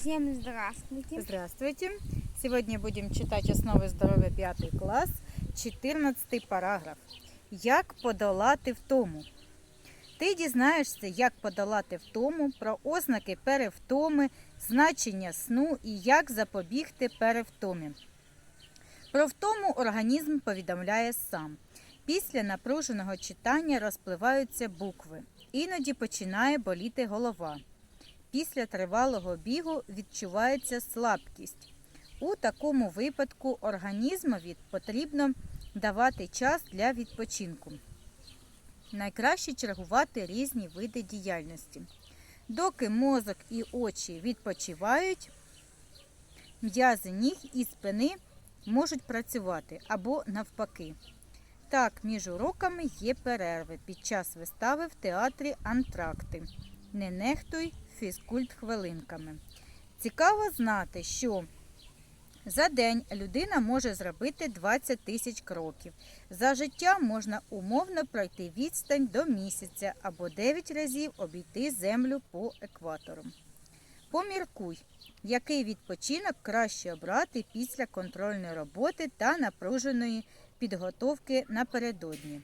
Всем здравствуйте. Здравствуйте. Сегодня будем читать основи здоров'я 5 клас, 14 параграф. Як подолати втому? Ти дізнаєшся, як подолати втому, про ознаки перевтоми, значення сну і як запобігти перевтомі. Про втому організм повідомляє сам. Після напруженого читання розпливаються букви. Іноді починає боліти голова. Після тривалого бігу відчувається слабкість. У такому випадку організмові потрібно давати час для відпочинку. Найкраще чергувати різні види діяльності. Доки мозок і очі відпочивають, м'язи ніг і спини можуть працювати або навпаки. Так, між уроками є перерви під час вистави в театрі антракти. Не нехтуй фізкульт хвилинками. Цікаво знати, що за день людина може зробити 20 тисяч кроків. За життя можна умовно пройти відстань до місяця або 9 разів обійти землю по екватору. Поміркуй, який відпочинок краще обрати після контрольної роботи та напруженої підготовки напередодні.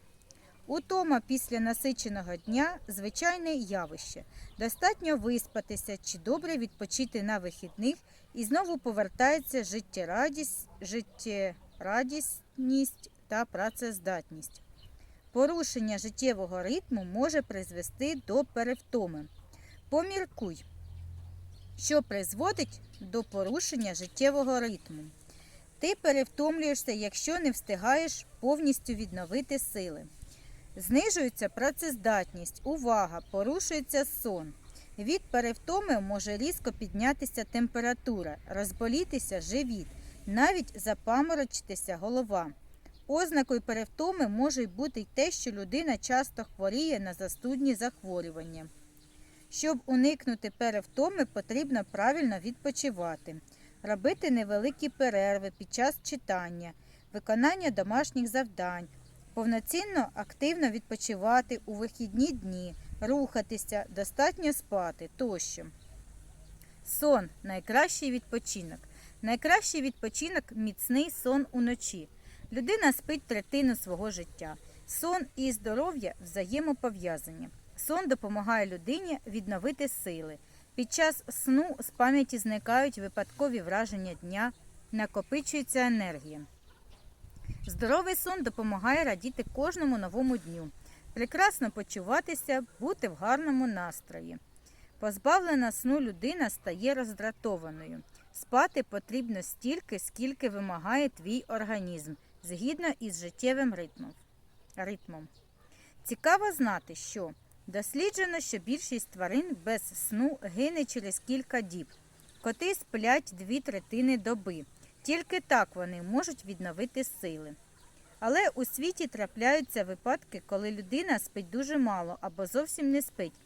Утома після насиченого дня звичайне явище. Достатньо виспатися чи добре відпочити на вихідних і знову повертається життєрадість, життєрадісність та працездатність. Порушення життєвого ритму може призвести до перевтоми. Поміркуй, що призводить до порушення життєвого ритму. Ти перевтомлюєшся, якщо не встигаєш повністю відновити сили. Знижується працездатність, увага, порушується сон. Від перевтоми може різко піднятися температура, розболітися живіт, навіть запаморочитися голова. Ознакою перевтоми може бути й те, що людина часто хворіє на застудні захворювання. Щоб уникнути перевтоми, потрібно правильно відпочивати, робити невеликі перерви під час читання, виконання домашніх завдань, повноцінно активно відпочивати у вихідні дні, рухатися, достатньо спати тощо. Сон найкращий відпочинок. Найкращий відпочинок міцний сон уночі. Людина спить третину свого життя. Сон і здоров'я взаємопов'язані. Сон допомагає людині відновити сили. Під час сну з пам'яті зникають випадкові враження дня, накопичується енергія. Здоровий сон допомагає радіти кожному новому дню, прекрасно почуватися, бути в гарному настрої. Позбавлена сну людина стає роздратованою. Спати потрібно стільки, скільки вимагає твій організм, згідно із життєвим ритмом. Цікаво знати, що досліджено, що більшість тварин без сну гине через кілька діб. Коти сплять дві третини доби. Тільки так вони можуть відновити сили. Але у світі трапляються випадки, коли людина спить дуже мало або зовсім не спить.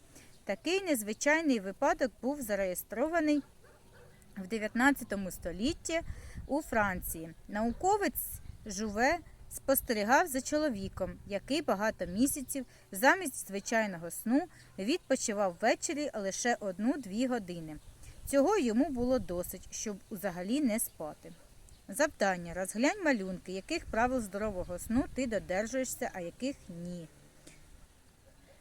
Такий незвичайний випадок був зареєстрований в 19 столітті у Франції. Науковець Жуве спостерігав за чоловіком, який багато місяців замість звичайного сну відпочивав ввечері лише одну-дві години. Цього йому було досить, щоб взагалі не спати. Завдання. Розглянь малюнки, яких правил здорового сну ти додержуєшся, а яких ні.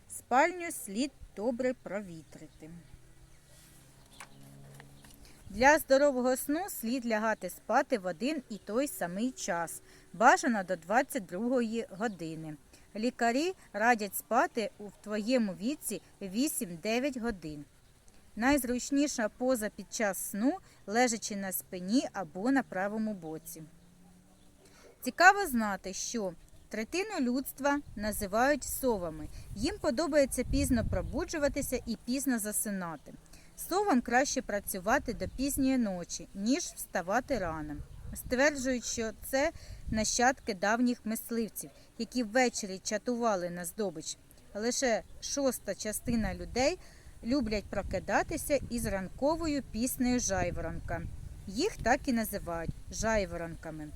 Спальню слід добре провітрити. Для здорового сну слід лягати спати в один і той самий час, бажано до 22 години. Лікарі радять спати у твоєму віці 8-9 годин. Найзручніша поза під час сну лежачи на спині або на правому боці. Цікаво знати, що третину людства називають совами. Їм подобається пізно пробуджуватися і пізно засинати. Совам краще працювати до пізньої ночі, ніж вставати рано. Стверджують, що це нащадки давніх мисливців, які ввечері чатували на здобич. Лише шоста частина людей люблять прокидатися із ранковою піснею жайворонка. Їх так і називають жайворонками.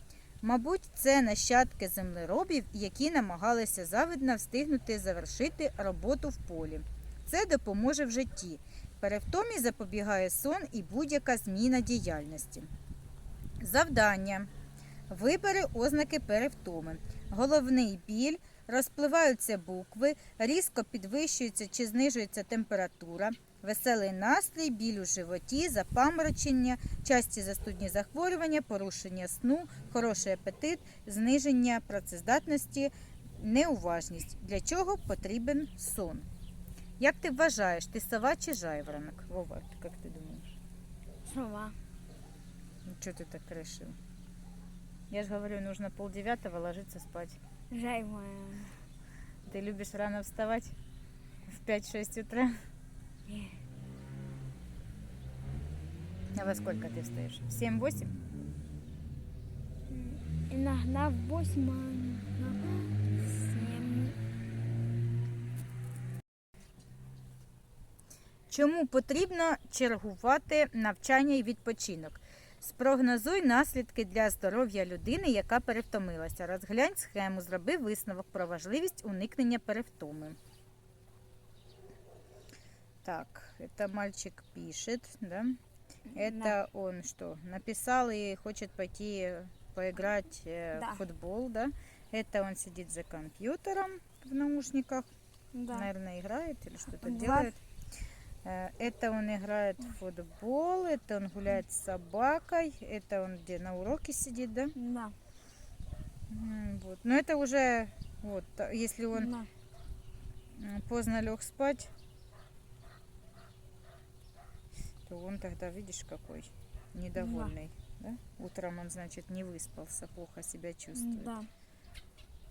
Мабуть, це нащадки землеробів, які намагалися завидно встигнути завершити роботу в полі. Це допоможе в житті. перевтомі запобігає сон і будь-яка зміна діяльності. Завдання. Вибери ознаки перевтоми. Головний біль, розпливаються букви, різко підвищується чи знижується температура, веселий настрій, біль у животі, запаморочення, часті застудні захворювання, порушення сну, хороший апетит, зниження працездатності, неуважність. Для чого потрібен сон? Як ти вважаєш, ти сова чи жайворонок? Вова, як ти думаєш? Сова. Чого ти так вирішив? Я же говорю, нужно полдевятого ложиться спать. Жайворонок. Ты любишь рано вставать? В 5-6 утра? Ні. А во сколько ты встаешь? В 7-8? Иногда в восемь, а иногда в семь. Чому потрібно чергувати навчання і відпочинок? Спрогнозуй наслідки для здоров'я людини, яка перевтомилася. Розглянь схему, зроби висновок про важливість уникнення перевтоми. Так, это мальчик пишет, да? Это он что, написал и хочет пойти поиграть э, Да. в футбол, да? Это он сидит за компьютером в наушниках, Да. наверное, играет или что-то Два. делает. Э, Это он играет в футбол, это он гуляет с собакой, это он где на уроке сидит, да? Да. Вот. Но это уже, вот, а если он Да. поздно лег спать, то он тогда, видишь, какой недовольный. Да. Утром он, значит, не выспался, плохо себя чувствует. Да.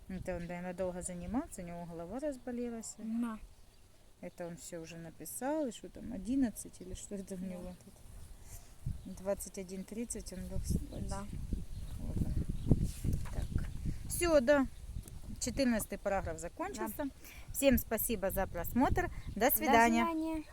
Это он, наверное, долго занимался, у него голова разболелась. Да. Это он все уже написал, и что там, 11 или что это у Да. него тут? 21.30 он лег спать. Да. Ладно. Так. Все, да. 14 параграф закончился. Всем спасибо за просмотр. До свидания. До свидания.